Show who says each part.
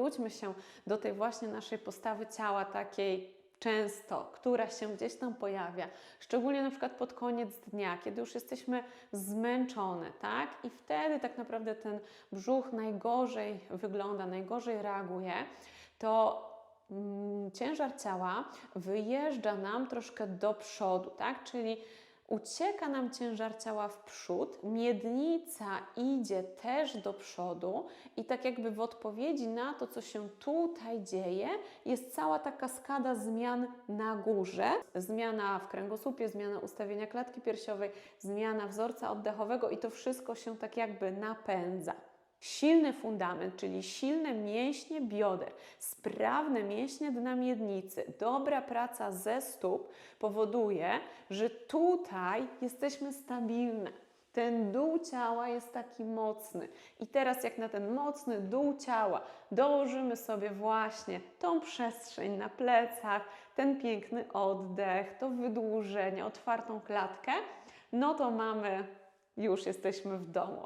Speaker 1: powróćmy się do tej właśnie naszej postawy ciała takiej często, która się gdzieś tam pojawia, szczególnie na przykład pod koniec dnia, kiedy już jesteśmy zmęczone, tak? I wtedy tak naprawdę ten brzuch najgorzej wygląda, najgorzej reaguje, to mm, ciężar ciała wyjeżdża nam troszkę do przodu, tak? Czyli ucieka nam ciężar ciała w przód, miednica idzie też do przodu i tak jakby w odpowiedzi na to, co się tutaj dzieje, jest cała ta kaskada zmian na górze. Zmiana w kręgosłupie, zmiana ustawienia klatki piersiowej, zmiana wzorca oddechowego i to wszystko się tak jakby napędza. Silny fundament, czyli silne mięśnie bioder, sprawne mięśnie dna miednicy, dobra praca ze stóp powoduje, że tutaj jesteśmy stabilne. Ten dół ciała jest taki mocny. I teraz, jak na ten mocny dół ciała dołożymy sobie właśnie tą przestrzeń na plecach, ten piękny oddech, to wydłużenie, otwartą klatkę, no to mamy, już jesteśmy w domu.